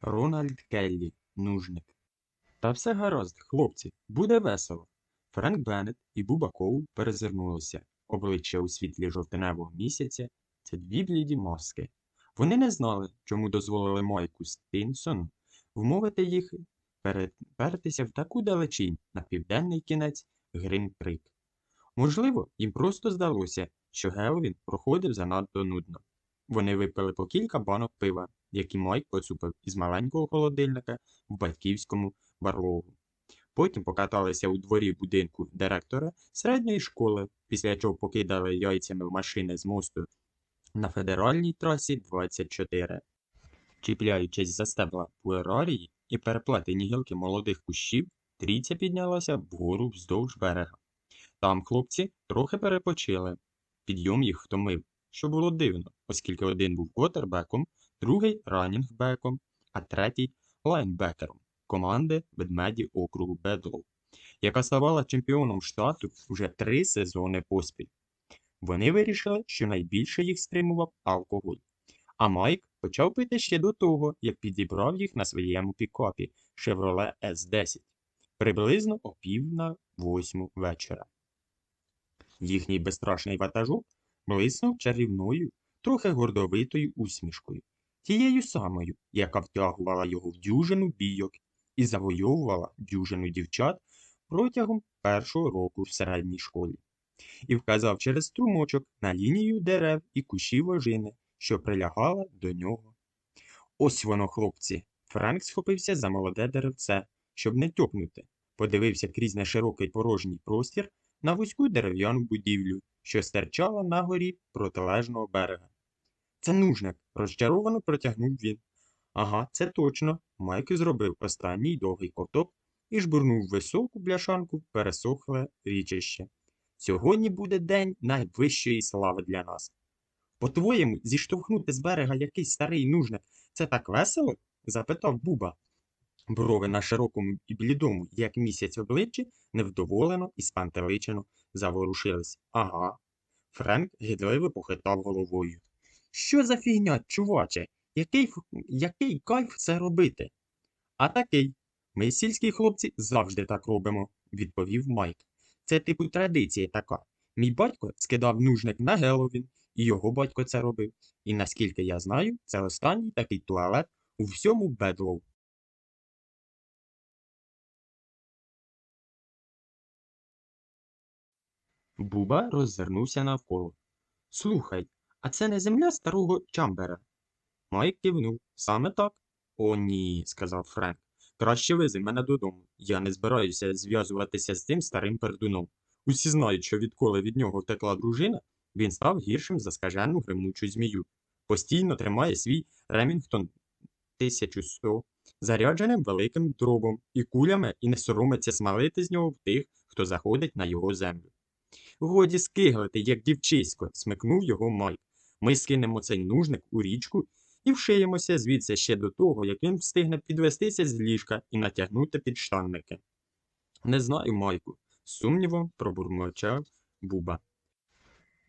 Рональд Келлі, нужник. Та все гаразд, хлопці, буде весело. Френк Беннет і Буба Коул перезирнулися. Обличчя у світлі жовтневого місяця це дві бліді маски. Вони не знали, чому дозволили Майку Стінсону вмовити їх перепертися в таку далечінь на південний кінець Грін-Крик. Можливо, їм просто здалося, що Геловін проходив занадто нудно. Вони випили по кілька банок пива, які Майк поцупив із маленького холодильника в батьківському барлогу. Потім покаталися у дворі будинку директора середньої школи, після чого покидали яйцями в машини з мосту на федеральній трасі 24. Чіпляючись за стебла пуерарії і переплетені гілки молодих кущів, трійця піднялася вгору вздовж берега. Там хлопці трохи перепочили. Підйом їх втомив, що було дивно, оскільки один був квотербеком, другий ранінгбеком, а третій лайнбекером команди ведмеді округу Бедлоу, яка ставала чемпіоном штату вже три сезони поспіль. Вони вирішили, що найбільше їх стримував алкоголь. А Майк почав пити ще до того, як підібрав їх на своєму пікапі Chevrolet S10 приблизно о пів на восьму вечора. Їхній безстрашний ватажок блиснув чарівною, трохи гордовитою усмішкою, тією самою, яка втягувала його в дюжину бійок і завойовувала дюжину дівчат протягом першого року в середній школі, і вказав через струмочок на лінію дерев і кущів ожини, що прилягала до нього. Ось воно, хлопці. Франк схопився за молоде деревце, щоб не тьопнути, подивився крізь неширокий порожній простір на вузьку дерев'яну будівлю, що стирчала на горі протилежного берега. Це нужник, розчаровано протягнув він. Ага, це точно. Майк зробив останній довгий ковток і жбурнув високу бляшанку в пересохле річище. Сьогодні буде день найвищої слави для нас. По-твоєму, зіштовхнути з берега якийсь старий нужник це так весело? запитав Буба. Брови на широкому і блідому, як місяць обличчі, невдоволено і спантеличено заворушились. Ага. Френк гідливо похитав головою. Що за фігня, чуваче? Який, який кайф це робити? А такий. Ми, сільські хлопці, завжди так робимо, відповів Майк. Це типу традиція така. Мій батько скидав нужник на Геловін, і його батько це робив. І наскільки я знаю, це останній такий туалет у всьому Бедлоу. Буба роззирнувся навколо. Слухай, а це не земля старого Чамбера? Майк кивнув. Саме так? О, ні, сказав Френк. Краще вези мене додому. Я не збираюся зв'язуватися з цим старим пердуном. Усі знають, що відколи від нього втекла дружина, він став гіршим за скажену гримучу змію. Постійно тримає свій Ремінгтон 1100, зарядженим великим дробом і кулями і не соромиться смалити з нього в тих, хто заходить на його землю. Годі скиглити, як дівчисько, смикнув його Майк. Ми скинемо цей нужник у річку і вшиємося звідси ще до того, як він встигне підвестися з ліжка і натягнути підштанники. Не знаю, Майку, сумнівом пробурмочав Буба.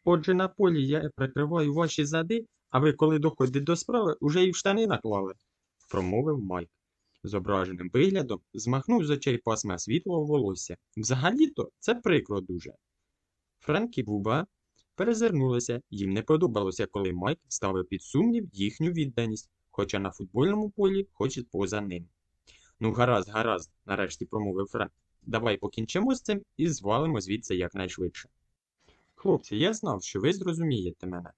Отже, на полі я прикриваю ваші зади, а ви, коли доходить до справи, уже і в штани наклали, промовив Майк. Зображеним виглядом змахнув з очей пасма світлого волосся. Взагалі-то це прикро дуже. Френк і Буба перезирнулися, їм не подобалося, коли Майк ставив під сумнів їхню відданість, хоча на футбольному полі, хоч і поза ним. Ну, гаразд, гаразд, нарешті промовив Френк. Давай покінчимо з цим і звалимо звідси якнайшвидше. Хлопці, я знав, що ви зрозумієте мене.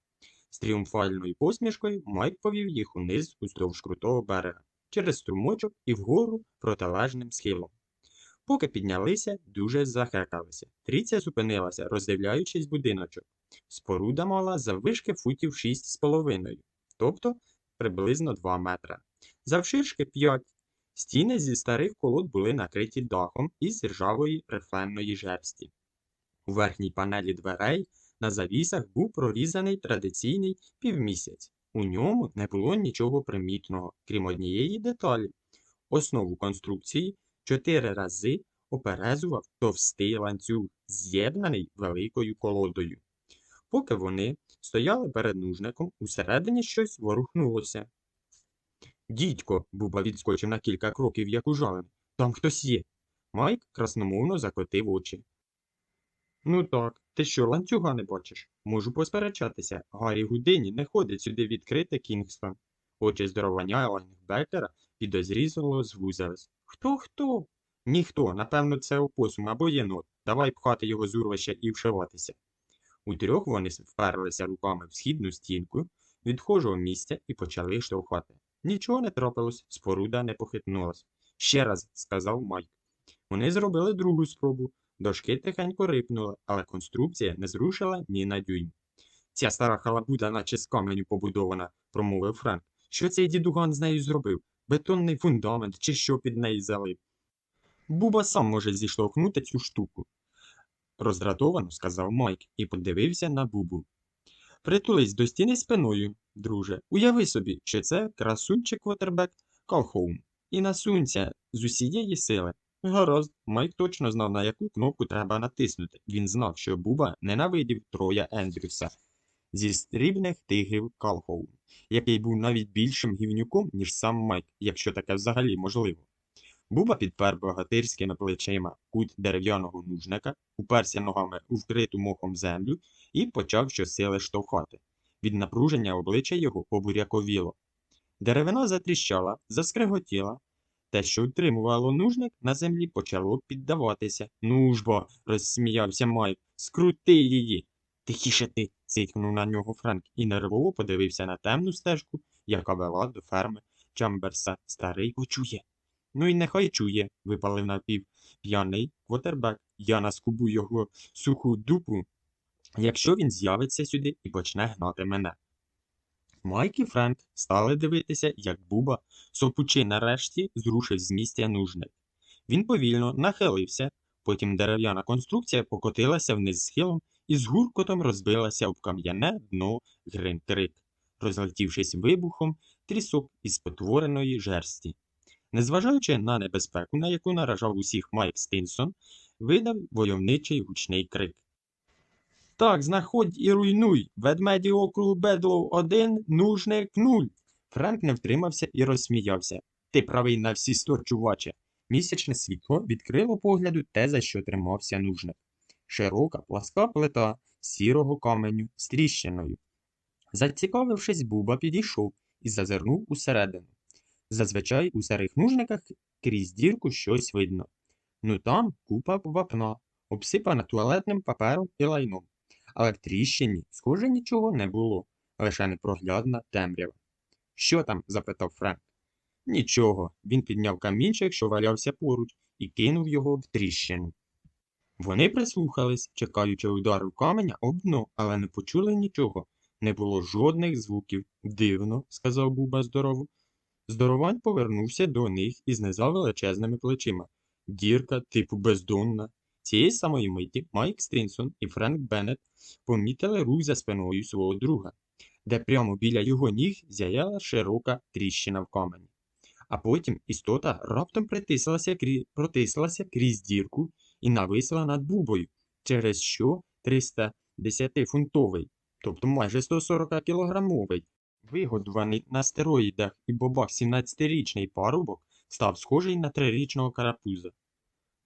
З тріумфальною посмішкою Майк повів їх униз уздовж крутого берега, через струмочок і вгору протилежним схилом. Поки піднялися, дуже захекалися. Трійця зупинилася, роздивляючись будиночок. Споруда мала заввишки футів шість з половиною, тобто приблизно 2 метра. Завширшки 5. Стіни зі старих колод були накриті дахом із ржавої рифленої жерсті. У верхній панелі дверей на завісах був прорізаний традиційний півмісяць. У ньому не було нічого примітного, крім однієї деталі. Основу конструкції чотири рази оперезував товстий ланцюг, з'єднаний великою колодою. Поки вони стояли перед нужником, усередині щось ворухнулося. Дідько, Буба відскочив на кілька кроків, як ужалений. Там хтось є. Майк красномовно закотив очі. Ну так, ти що, ланцюга не бачиш? Можу посперечатися. Гаррі Гудині не ходить сюди відкрити Кінгстон. Очі здоровання Лайнбекера підозрізало звузились. Хто хто? Ніхто, напевно, це опосум або єнот. Давай пхати його з урвища і вшиватися. Утрьох вони вперлися руками в східну стінку відхожого місця і почали штовхати. Нічого не трапилось, споруда не похитнулась. Ще раз, сказав Майк. Вони зробили другу спробу. Дошки тихенько рипнули, але конструкція не зрушила ні на дюйм. Ця стара халабуда, наче з каменю побудована, промовив Френк. Що цей дідуган з нею зробив? Бетонний фундамент чи що під неї залив? Буба сам може зіштовхнути цю штуку. Роздратовано сказав Майк і подивився на Бубу. Притулись до стіни спиною, друже. Уяви собі, що це красунчик Квотербек Калхоум. І насунься з усієї сили. Гаразд, Майк точно знав, на яку кнопку треба натиснути. Він знав, що Буба ненавидів Троя Ендрюса зі стрібних тигрів Калхоум, який був навіть більшим гівнюком, ніж сам Майк, якщо таке взагалі можливо. Буба підпер богатирськими плечима кут дерев'яного нужника, уперся ногами у вкриту мохом землю і почав щосили штовхати. Від напруження обличчя його побуряковіло. Деревина затріщала, заскриготіла. Те, що утримувало нужник, на землі почало піддаватися. Ну ж бо, розсміявся Майк, скрути її. Тихіше ти, цикнув на нього Френк і нервово подивився на темну стежку, яка вела до ферми Чамберса. Старий почує. Ну і нехай чує, випалив напів п'яний квотербек. Я наскубу його суху дупу, якщо він з'явиться сюди і почне гнати мене. Майк і Френк стали дивитися, як Буба, сопучи нарешті, зрушив з місця нужник. Він повільно нахилився, потім дерев'яна конструкція покотилася вниз схилом і з гуркотом розбилася об кам'яне дно гринь-крик, розлетівшись вибухом трісок із потвореної жерсті. Незважаючи на небезпеку, на яку наражав усіх Майк Стинсон, видав войовничий гучний крик. Так, знаходь і руйнуй. Ведмеді округу Бедлоу 1, нужник 0. Френк не втримався і розсміявся. Ти правий на всі сто, чуваче. Місячне світло відкрило погляду те, за що тримався нужник. Широка, пласка плита сірого каменю з тріщиною. Зацікавившись, Буба підійшов і зазирнув усередину. Зазвичай у старих нужниках крізь дірку щось видно. Ну там купа вапна, обсипана туалетним папером і лайном. Але в тріщині, схоже, нічого не було, лише непроглядна темрява. Що там? запитав Френк. Нічого. Він підняв камінчик, що валявся поруч, і кинув його в тріщину. Вони прислухались, чекаючи удару каменя об дно, але не почули нічого. Не було жодних звуків. Дивно, сказав Буба здорово. Здоровань повернувся до них і знизав величезними плечима. Дірка, типу бездонна. Цієї самої миті Майк Стрінсон і Френк Беннет помітили рух за спиною свого друга, де прямо біля його ніг зяяла широка тріщина в камені. А потім істота раптом притислася, крі... протислася крізь дірку і нависла над бубою, через що 310-фунтовий, тобто майже 140-кілограмовий, вигодуваний на стероїдах і бобах 17-річний парубок став схожий на трирічного карапуза.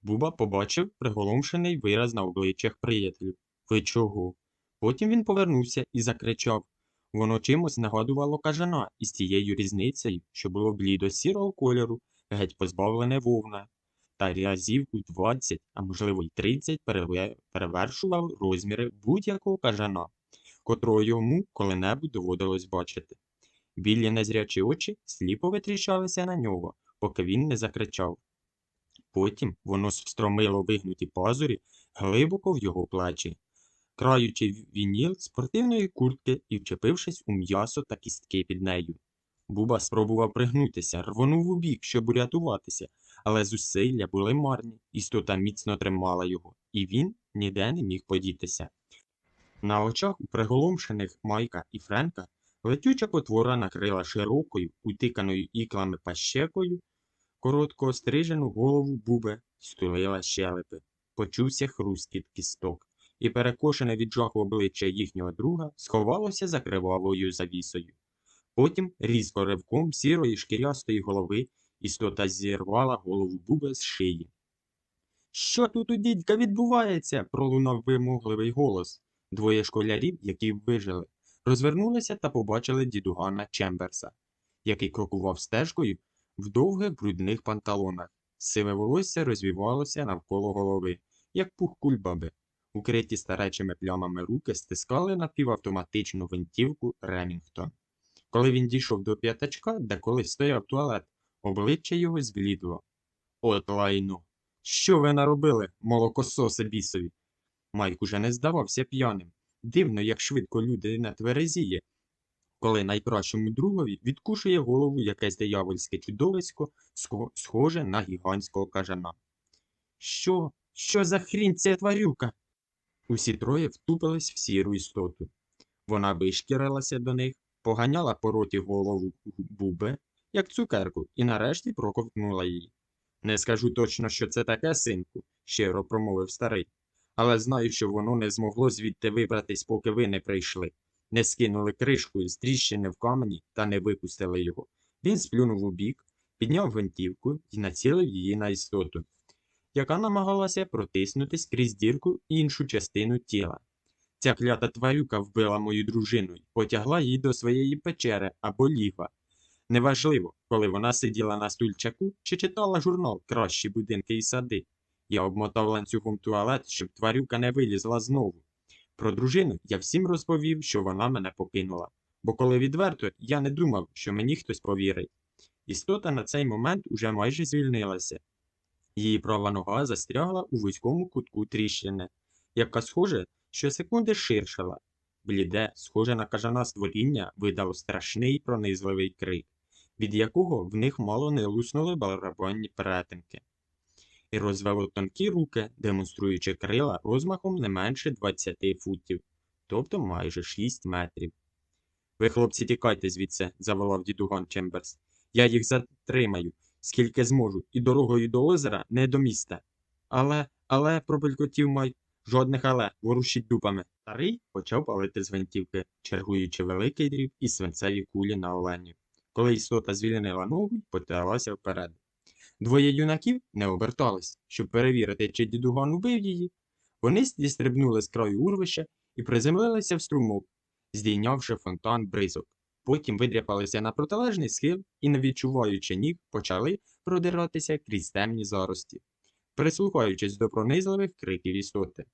Буба побачив приголомшений вираз на обличчях приятелів. Ви чого? Потім він повернувся і закричав. Воно чимось нагадувало кажана із тією різницею, що було блідо сірого кольору, геть позбавлене вовна, та разів у 20, а можливо й 30 перевершував розміри будь-якого кажана, котрого йому коли-небудь доводилось бачити. Білі незрячі очі сліпо витріщалися на нього, поки він не закричав. Потім воно встромило вигнуті пазурі глибоко в його плечі, краючи вініл спортивної куртки і вчепившись у м'ясо та кістки під нею. Буба спробував пригнутися, рвонув у бік, щоб урятуватися, але зусилля були марні, істота міцно тримала його, і він ніде не міг подітися. На очах у приголомшених Майка і Френка летюча потвора накрила широкою, утиканою іклами пащекою, коротко стрижену голову буби, стулила щелепи. Почувся хрускіт кісток, і перекошене від жаху обличчя їхнього друга сховалося за кривавою завісою. Потім різко ривком сірої шкірястої голови істота зірвала голову Буби з шиї. Що тут у дідька відбувається? пролунав вимогливий голос. Двоє школярів, які вижили, розвернулися та побачили дідугана Чемберса, який крокував стежкою в довгих брудних панталонах. Сиве волосся розвівалося навколо голови, як пух кульбаби. Укриті старечими плямами руки стискали напівавтоматичну гвинтівку Ремінгтон. Коли він дійшов до п'ятачка, де колись стояв туалет, обличчя його зблідло. От лайно! Що ви наробили, молокососи бісові? Майк уже не здавався п'яним. Дивно, як швидко людина тверезіє, коли найкращому другові відкушує голову якесь диявольське чудовисько, схоже на гігантського кажана. Що? Що за хрінь ця тварюка? Усі троє втупились в сіру істоту. Вона вишкірилася до них, поганяла по роті голову буби, як цукерку, і нарешті проковтнула її. Не скажу точно, що це таке, синку, щиро промовив старий, але знаю, що воно не змогло звідти вибратись, поки ви не прийшли. Не скинули кришкою з тріщини в камені та не випустили його. Він сплюнув у бік, підняв гвинтівку і націлив її на істоту, яка намагалася протиснутись крізь дірку і іншу частину тіла. Ця клята тварюка вбила мою дружину і потягла її до своєї печери або лігва. Неважливо, коли вона сиділа на стульчаку чи читала журнал Кращі будинки і сади. Я обмотав ланцюгом туалет, щоб тварюка не вилізла знову. Про дружину я всім розповів, що вона мене покинула, бо коли відверто, я не думав, що мені хтось повірить. Істота на цей момент уже майже звільнилася. Її права нога застрягла у вузькому кутку тріщини, яка, схоже, щосекунди ширшала. Бліде, схоже на кажана створіння, видало страшний пронизливий крик, від якого в них мало не луснули барабанні перетинки, і розвело тонкі руки, демонструючи крила розмахом не менше 20 футів, тобто майже 6 метрів. Ви, хлопці, тікайте звідси, заволав дідуган Чемберс. Я їх затримаю, скільки зможу, і дорогою до озера не до міста. Але, але, пробелькотів Майк, жодних але, ворушіть дупами. Старий почав палити з гвинтівки, чергуючи великий дріб і свинцеві кулі на оленю. Коли істота звільнила ногу потяглася вперед. Двоє юнаків не обертались, щоб перевірити, чи дідуган убив її. Вони зістрибнули з краю урвища і приземлилися в струмок, здійнявши фонтан бризок. Потім видряпалися на протилежний схил і, не відчуваючи ніг, почали продиратися крізь темні зарості, прислухаючись до пронизливих криків істоти.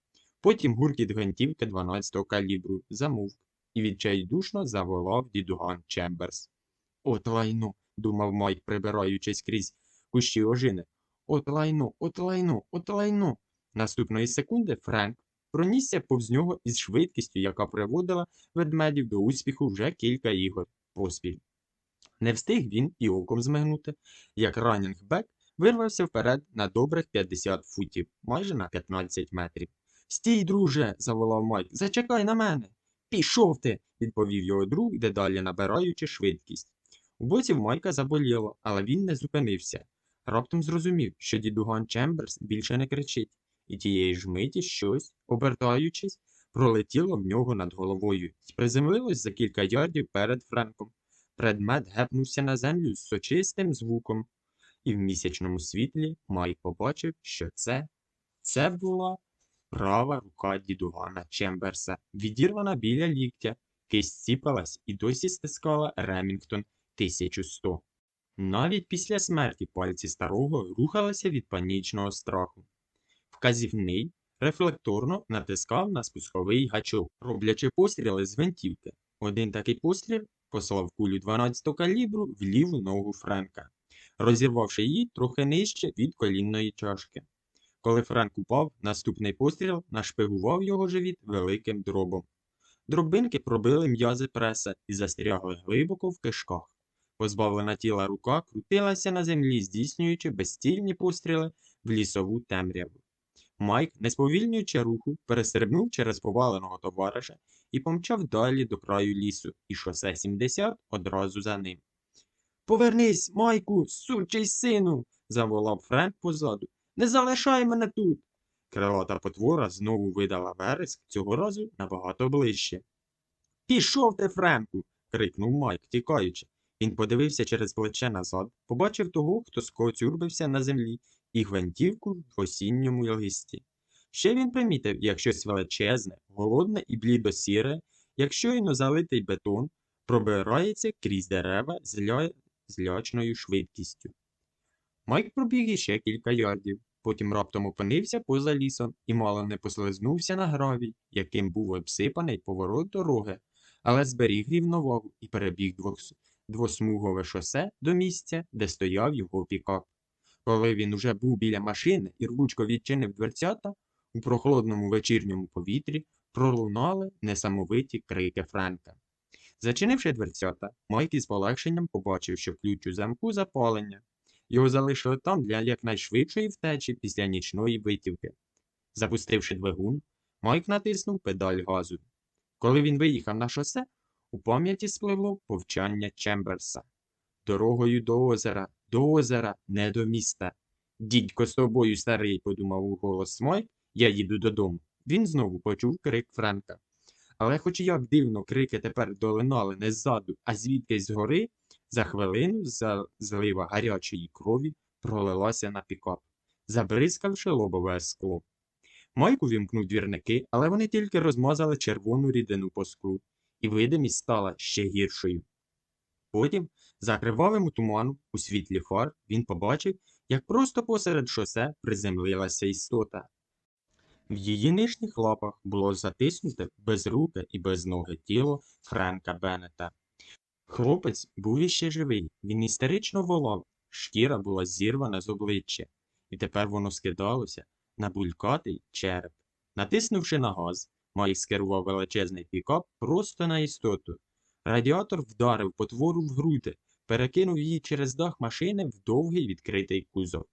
Потім гуркіт гвинтівки 12-го калібру замовк і відчайдушно заволав дідуган Чемберс. От лайно, думав Майк, прибираючись крізь кущі ожини. От лайно, от лайно, от лайно. Наступної секунди Френк пронісся повз нього із швидкістю, яка приводила ведмедів до успіху вже кілька ігор поспіль. Не встиг він і оком змигнути, як раннінгбек вирвався вперед на добрих 50 футів, майже на 15 метрів. Стій, друже, заволав Майк, зачекай на мене. Пішов ти, відповів його друг, дедалі набираючи швидкість. У боці в Майка заболіло, але він не зупинився. Раптом зрозумів, що дідуган Чемберс більше не кричить, і тієї ж миті щось, обертаючись, пролетіло в нього над головою і приземлилось за кілька ярдів перед Френком. Предмет гепнувся на землю з сочистим звуком, і в місячному світлі Майк побачив, що це, це була права рука дідугана Чемберса, відірвана біля ліктя, кисть сіпалась і досі стискала Ремінгтон 1100. Навіть після смерті пальці старого рухалися від панічного страху. Вказівний рефлекторно натискав на спусковий гачок, роблячи постріли з гвинтівки. Один такий постріл послав кулю 12 калібру в ліву ногу Френка, розірвавши її трохи нижче від колінної чашки. Коли Френк упав, наступний постріл нашпигував його живіт великим дробом. Дробинки пробили м'язи преса і застрягли глибоко в кишках. Позбавлена тіла рука крутилася на землі, здійснюючи безцільні постріли в лісову темряву. Майк, не сповільнюючи руху, перестрибнув через поваленого товариша і помчав далі до краю лісу, і шосе 70 одразу за ним. Повернись, Майку, сучий сину. заволав Френк позаду. Не залишай мене тут. Крилата потвора знову видала вереск, цього разу набагато ближче. Пішов ти, Френку. крикнув Майк, тікаючи. Він подивився через плече назад, побачив того, хто скоцюрбився на землі, і гвинтівку в осінньому листі. Ще він примітив, як щось величезне, голодне і блідосіре, як щойно залитий бетон, пробирається крізь дерева з, ля... з лячною швидкістю. Майк пробіг іще кілька ярдів, потім раптом опинився поза лісом і мало не послизнувся на гравій, яким був обсипаний поворот дороги, але зберіг рівновагу і перебіг двох... двосмугове шосе до місця, де стояв його пікап. Коли він уже був біля машини і рвучко відчинив дверцята, у прохолодному вечірньому повітрі пролунали несамовиті крики Френка. Зачинивши дверцята, Майк із полегшенням побачив, що ключ у замку запалення. Його залишили там для якнайшвидшої втечі після нічної витівки. Запустивши двигун, Майк натиснув педаль газу. Коли він виїхав на шосе, у пам'яті спливло повчання Чемберса. Дорогою до озера, до озера, не до міста. Дідько з тобою, старий, подумав у голос Майк, я їду додому. Він знову почув крик Френка. Але хоч як дивно крики тепер долинали не ззаду, а звідкись згори, за хвилину за злива гарячої крові пролилася на пікап, забризкавши лобове скло. Майк увімкнув двірники, але вони тільки розмазали червону рідину по склу, і видимість стала ще гіршою. Потім, за кривавим туманом у світлі фар, він побачив, як просто посеред шосе приземлилася істота. В її нижніх лапах було затиснуте безруке і безноге тіло Френка Беннета. Хлопець був іще живий, він істерично волав, шкіра була зірвана з обличчя, і тепер воно скидалося на булькатий череп. Натиснувши на газ, Майк скерував величезний пікап просто на істоту. Радіатор вдарив потвору в груди, перекинув її через дах машини в довгий відкритий кузов.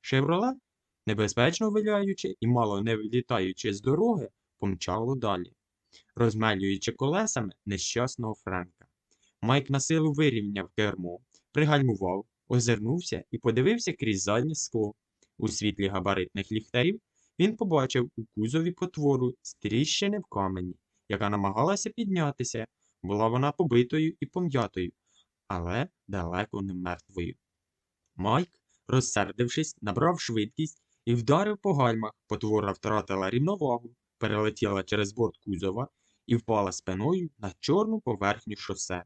Шевроле, небезпечно виляючи і мало не вилітаючи з дороги, помчало далі, розмелюючи колесами нещасного Френка. Майк на силу вирівняв кермо, пригальмував, озирнувся і подивився крізь заднє скло. У світлі габаритних ліхтарів він побачив у кузові потвору з тріщини в камені, яка намагалася піднятися. Була вона побитою і пом'ятою, але далеко не мертвою. Майк, розсердившись, набрав швидкість і вдарив по гальмах. Потвора втратила рівновагу, перелетіла через борт кузова і впала спиною на чорну поверхню шосе.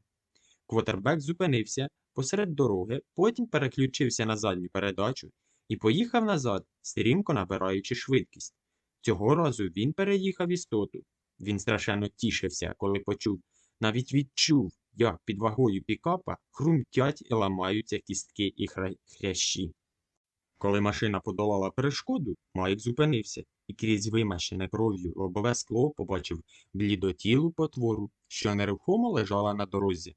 Квотербек зупинився посеред дороги, потім переключився на задню передачу і поїхав назад, стрімко набираючи швидкість. Цього разу він переїхав істоту. Він страшенно тішився, коли почув, навіть відчув, як під вагою пікапа хрумтять і ламаються кістки і хрящі. Коли машина подолала перешкоду, Майк зупинився і крізь вимащене кров'ю лобове скло побачив блідотілу потвору, що нерухомо лежала на дорозі.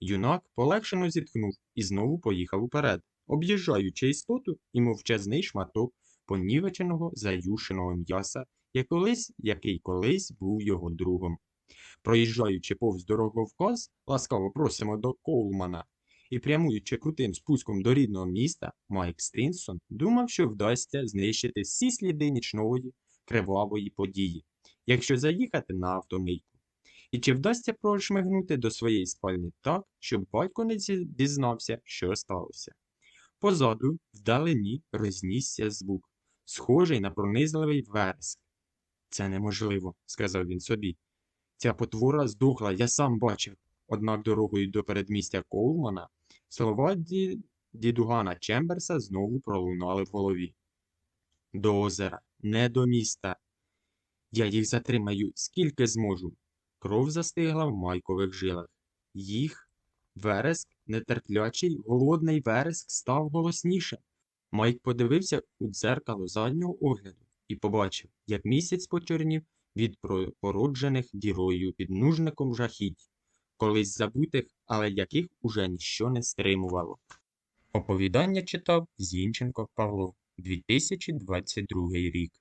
Юнак полегшено зітхнув і знову поїхав уперед, об'їжджаючи істоту і мовчазний шматок понівеченого заюшеного м'яса, як колись, який колись був його другом. Проїжджаючи повз дороговказ, ласкаво просимо до Коулмана, і прямуючи крутим спуском до рідного міста, Майк Стрінсон думав, що вдасться знищити всі сліди нічної кривавої події, якщо заїхати на автомийку. І чи вдасться прошмигнути до своєї спальні так, щоб батько не дізнався, що сталося. Позаду, вдалині, рознісся звук, схожий на пронизливий вереск. Це неможливо, сказав він собі. Ця потвора здохла, я сам бачив. Однак дорогою до передмістя Коулмана слова ді... дідугана Чемберса знову пролунали в голові. До озера, не до міста. Я їх затримаю, скільки зможу. Кров застигла в майкових жилах. Їх вереск, нетерплячий, голодний вереск став голосніше. Майк подивився у дзеркало заднього огляду і побачив, як місяць почорнів від породжених дірою під нужником жахіть, колись забутих, але яких уже ніщо не стримувало. Оповідання читав Зінченко Павло, 2022 рік.